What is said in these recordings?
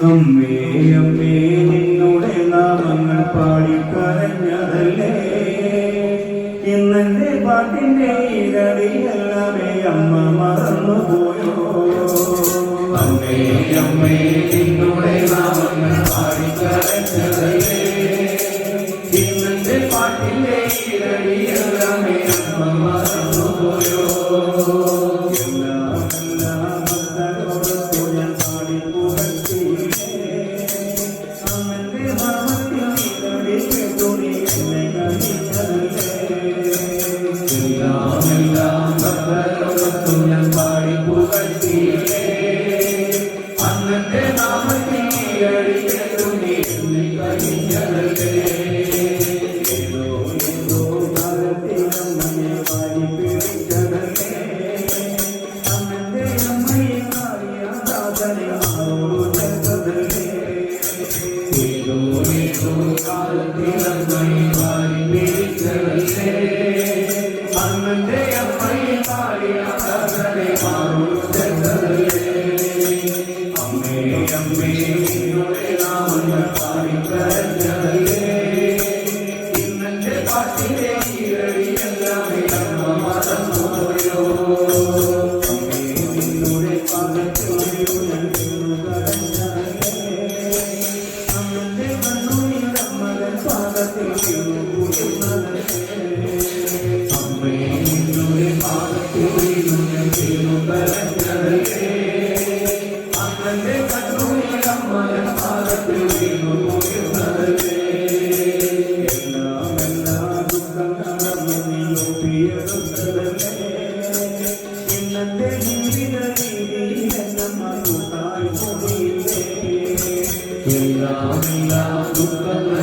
അമ്മേ അമ്മേ നിന്നുടെ നാമങ്ങൾ പാടി കരഞ്ഞതല്ലേ ഇന്നെന്റെ പാട്ടിന്റെ ഇരവിയെല്ലാമേ അമ്മ മറന്നുപോയോ? അമ്മേ അമ്മേ Hallelujah. എല്ലാ ദുഃഖങ്ങളും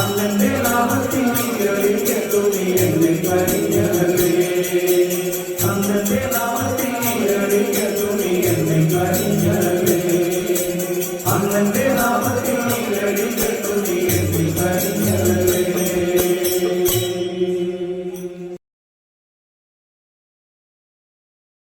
അന്നത്തെ നാമത്തിൽ നിങ്ങളിൽ കെട്ടുമേ എന്നെ കരിഞ്ഞല്ലേ അന്നെ നാമത്തിൽ നിങ്ങളിൽ കെട്ടുമേ എന്നെ കരിഞ്ഞല്ലേ അന്നെ നാമത്തിൽ നിങ്ങളിൽ കെട്ടുമേ എന്നെ കരിഞ്ഞ